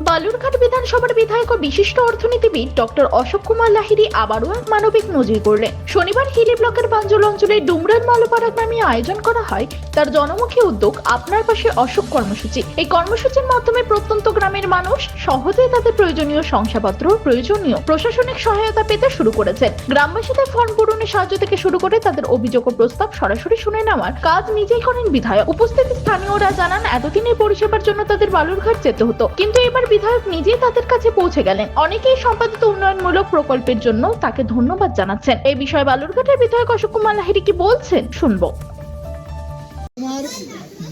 বালুরঘাট বিধানসভার বিধায়ক ও বিশিষ্ট অর্থনীতিবিদ ডক্টর অশোক কুমার লাহিড়ী আবারও এক মানবিক নজির করলেন। শনিবার হিলি ব্লকের পাঞ্জল অঞ্চলে ডুমরান মালোপাড়া গ্রামে আয়োজন করা হয়। তার জনমুখী উদ্যোগ আপনার পাশে অশোক কর্মসূচি। এই কর্মসূচির মাধ্যমে প্রত্যন্ত গ্রামের মানুষ সহজে তাদের প্রয়োজনীয় শংসাপত্র প্রয়োজনীয় প্রশাসনিক সহায়তা পেতে শুরু করেছেন। গ্রামবাসীদের ফর্ম পূরণের সাহায্য থেকে শুরু করে তাদের অভিযোগ ও প্রস্তাব সরাসরি শুনে নেওয়ার কাজ নিজেই করেন বিধায়ক। উপস্থিত স্থানীয়রা জানান, এতদিনের পরিষেবার জন্য তাদের বালুরঘাট যেতে হতো। কিন্তু এবার বিধায়ক নিজেই তাদের কাছে পৌঁছে গেলেন। অনেকেই সম্পাদিত উন্নয়নমূলক প্রকল্পের জন্য তাকে ধন্যবাদ জানাচ্ছেন। এই বিষয়ে বালুরঘাটের বিধায়ক অশোক কুমার লাহিরি কি বলছেন? শুনব।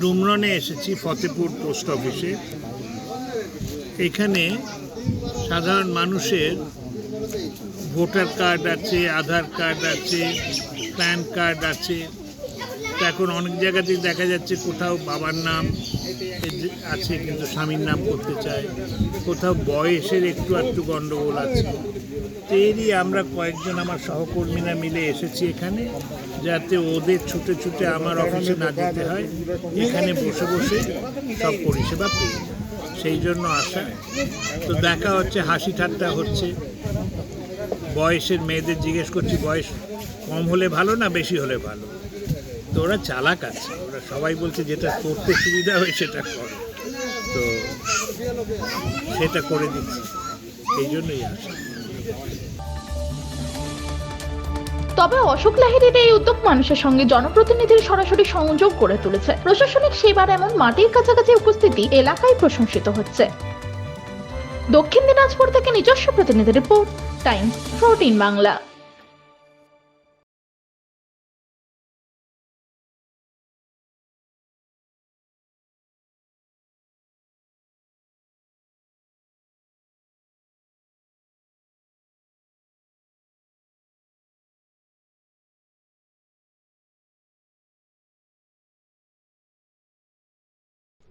ডুমরনে এসেছি ফতেপুর পোস্ট অফিসে। এখানে সাধারণ মানুষের ভোটার কার্ড আছে, আধার কার্ড আছে, প্যান কার্ড আছে। তো এখন অনেক জায়গাতেই দেখা যাচ্ছে কোথাও বাবার নাম আছে কিন্তু স্বামীর নাম করতে চায়। কোথাও বয়সের একটু একটু গণ্ডগোল আছে। তেরই আমরা কয়েকজন আমার সহকর্মীরা মিলে এসেছি এখানে যাতে ওদের ছুটে ছুটে আমার অফিসে না যেতে হয়। এখানে বসে বসে সব পরিষেবা পেয়ে সেই জন্য আসা তো দেখা হচ্ছে, হাসি ঠাট্টা হচ্ছে। বয়সের মেয়েদের জিজ্ঞেস করছি, বয়স কম হলে ভালো না বেশি হলে ভালো? তো ওরা চালাক আছে। ওরা সবাই বলছে যেটা করতে সুবিধা হয় সেটা করে। তো সেটা করে দিচ্ছি। এই জন্যই আসা। তবে অশোক লাহিড়ীর এই উদ্যোগ মানুষের সঙ্গে জনপ্রতিনিধির সরাসরি সংযোগ করে তুলেছে। প্রশাসনিক সেবার এমন মাটির কাছাকাছি উপস্থিতি এলাকায় প্রশংসিত হচ্ছে। দক্ষিণ দিনাজপুর থেকে নিজস্ব প্রতিনিধি রিপোর্ট, টাইমস ফোরটিন বাংলা।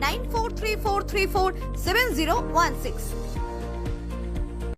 9434347016.